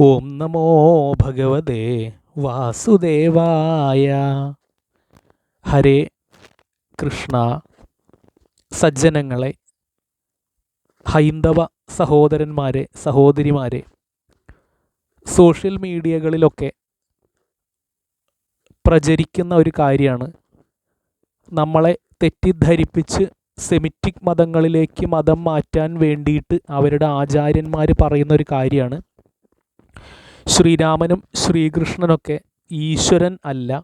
ഓം നമോ ഭഗവതേ വാസുദേവായ. ഹരേ കൃഷ്ണ. സജ്ജനങ്ങളെ ഹൈന്ദവ സഹോദരന്മാരെ സഹോദരിമാരെ സോഷ്യൽ മീഡിയകളിലൊക്കെ പ്രചരിക്കുന്ന ഒരു കാര്യമാണ് നമ്മളെ തെറ്റിദ്ധരിപ്പിച്ച് സെമിറ്റിക് മതങ്ങളിലേക്ക് മതം മാറ്റാൻ വേണ്ടിയിട്ട് അവരുടെ ആചാര്യന്മാർ പറയുന്ന ഒരു കാര്യമാണ് ശ്രീരാമനും ശ്രീകൃഷ്ണനൊക്കെ ഈശ്വരൻ അല്ല.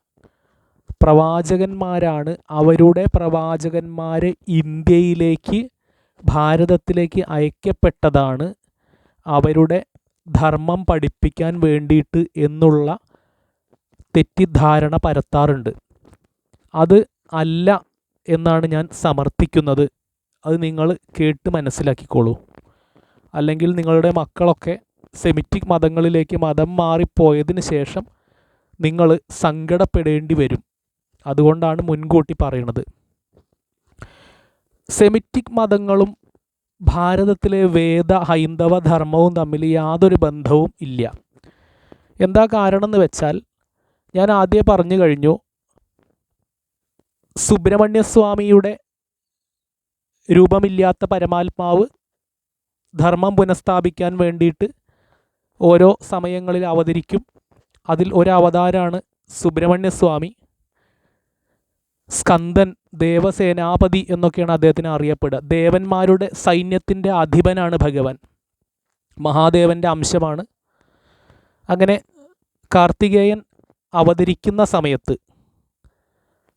പ്രവാചകന്മാരാണ് അവരുടെ പ്രവാചകന്മാരെ ഇന്ത്യയിലേക്ക് ഭാരതത്തിലേക്ക് അയക്കപ്പെട്ടതാണ്. അവരുടെ ധർമ്മം പഠിപ്പിക്കാൻ വേണ്ടിയിട്ട് എന്നുള്ള തെറ്റിദ്ധാരണ പരത്താറുണ്ട്. അത് അല്ല എന്നാണ് ഞാൻ സമർത്ഥിക്കുന്നത്. അത് നിങ്ങൾ കേട്ട് മനസ്സിലാക്കിക്കോളൂ. അല്ലെങ്കിൽ നിങ്ങളുടെ മക്കളൊക്കെ സെമിറ്റിക് മതങ്ങളിലേക്ക് മതം മാറിപ്പോയതിന് ശേഷം നിങ്ങൾ സങ്കടപ്പെടേണ്ടി വരും. അതുകൊണ്ടാണ് മുൻകൂട്ടി പറയുന്നത്. സെമിറ്റിക് മതങ്ങളും ഭാരതത്തിലെ വേദ ഹൈന്ദവ ധർമ്മവും തമ്മിൽ യാതൊരു ബന്ധവും ഇല്ല. എന്താ കാരണം എന്ന് വെച്ചാൽ ഞാൻ ആദ്യം പറഞ്ഞു കഴിഞ്ഞു സുബ്രഹ്മണ്യസ്വാമിയുടെ രൂപമില്ലാത്ത പരമാത്മാവ് ധർമ്മം പുനഃസ്ഥാപിക്കാൻ വേണ്ടിയിട്ട് ഓരോ സമയങ്ങളിൽ അവതരിക്കും. അതിൽ ഒരു അവതാരമാണ് സുബ്രഹ്മണ്യസ്വാമി. സ്കന്ദൻ ദേവസേനാപതി എന്നൊക്കെയാണ് അദ്ദേഹത്തിന് അറിയപ്പെടുക. ദേവന്മാരുടെ സൈന്യത്തിന്റെ അധിപനാണ് ഭഗവാൻ. മഹാദേവന്റെ അംശമാണ്. അങ്ങനെ കാർത്തികേയൻ അവതരിക്കുന്ന സമയത്ത്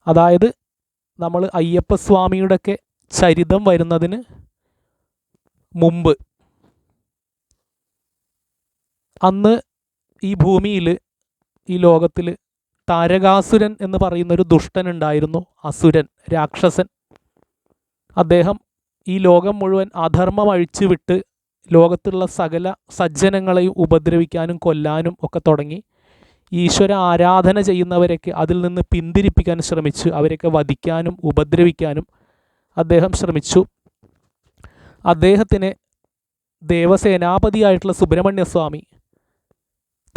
അതായത് നമ്മൾ അയ്യപ്പസ്വാമിയുടെയൊക്കെ ചരിതം വരുന്നതിന് മുമ്പ് അന്ന് ഈ ഭൂമിയിൽ ഈ ലോകത്തിൽ താരകാസുരൻ എന്ന് പറയുന്ന ഒരു ദുഷ്ടൻ ഉണ്ടായിരുന്നു അസുരൻ രാക്ഷസൻ. അദ്ദേഹം ഈ ലോകം മുഴുവൻ അധർമ്മം അഴിച്ചുവിട്ട് ലോകത്തുള്ള സകല സജ്ജനങ്ങളെയും ഉപദ്രവിക്കാനും കൊല്ലാനും ഒക്കെ തുടങ്ങി. ഈശ്വര ആരാധന ചെയ്യുന്നവരൊക്കെ അതിൽ നിന്ന് പിന്തിരിപ്പിക്കാൻ ശ്രമിച്ചു അവരൊക്കെ വധിക്കാനും ഉപദ്രവിക്കാനും അദ്ദേഹം ശ്രമിച്ചു. അദ്ദേഹത്തിന് ദേവസേനാപതിയായിട്ടുള്ള സുബ്രഹ്മണ്യസ്വാമി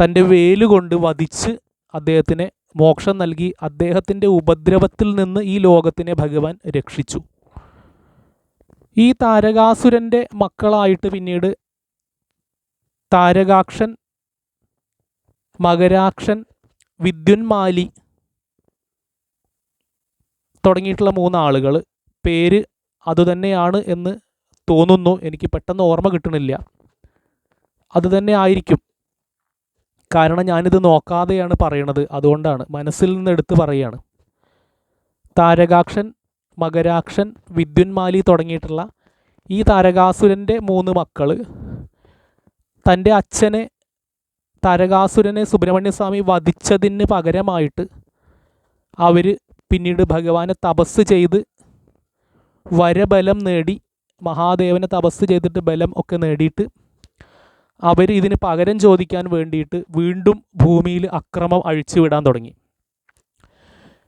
തന്റെ വേലുകൊണ്ട് വധിച്ച് അദ്ദേഹത്തിന് മോക്ഷം നൽകി. അദ്ദേഹത്തിന്റെ ഉപദ്രവത്തിൽ നിന്ന് ഈ ലോകത്തിനെ ഭഗവാൻ രക്ഷിച്ചു. ഈ താരകാസുരന്റെ മക്കളായിട്ട് പിന്നീട് താരകാക്ഷൻ മകരാക്ഷൻ വിദ്യുന്മാലി തുടങ്ങിയിട്ടുള്ള മൂന്നാളുകൾ പേര് അതുതന്നെയാണ് എന്ന് തോന്നുന്നു. എനിക്ക് പെട്ടെന്ന് ഓർമ്മ കിട്ടണില്ല. അതുതന്നെ ആയിരിക്കും. കാരണം ഞാനിത് നോക്കാതെയാണ് പറയണത്. അതുകൊണ്ടാണ്. മനസ്സിൽ നിന്ന് എടുത്ത് പറയുകയാണ് താരകാക്ഷൻ മകരാക്ഷൻ വിദ്യുന്മാലി തുടങ്ങിയിട്ടുള്ള ഈ താരകാസുരന്റെ മൂന്ന് മക്കൾ തന്റെ അച്ഛനെ താരകാസുരനെ സുബ്രഹ്മണ്യസ്വാമി വധിച്ചതിന് പകരമായിട്ട് അവർ പിന്നീട് ഭഗവാനെ തപസ് ചെയ്ത് വരബലം നേടി മഹാദേവനെ തപസ് ചെയ്തിട്ട് ബലം ഒക്കെ നേടിയിട്ട് അവർ ഇതിന് പകരം ചോദിക്കാൻ വേണ്ടിയിട്ട് വീണ്ടും ഭൂമിയിൽ അക്രമം അഴിച്ചുവിടാൻ തുടങ്ങി.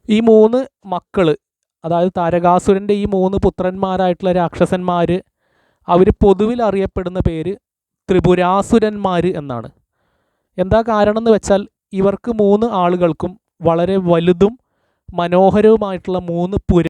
ഈ മൂന്ന് മക്കൾ അതായത് താരകാസുരന്റെ ഈ മൂന്ന് പുത്രന്മാരായിട്ടുള്ള രാക്ഷസന്മാർ അവർ പൊതുവിൽ അറിയപ്പെടുന്ന പേര് ത്രിപുരാസുരന്മാർ എന്നാണ്. എന്താ കാരണം എന്ന് വെച്ചാൽ ഇവർക്ക് മൂന്ന് ആളുകൾക്കും വളരെ വലുതും മനോഹരവുമായിട്ടുള്ള മൂന്ന് പുര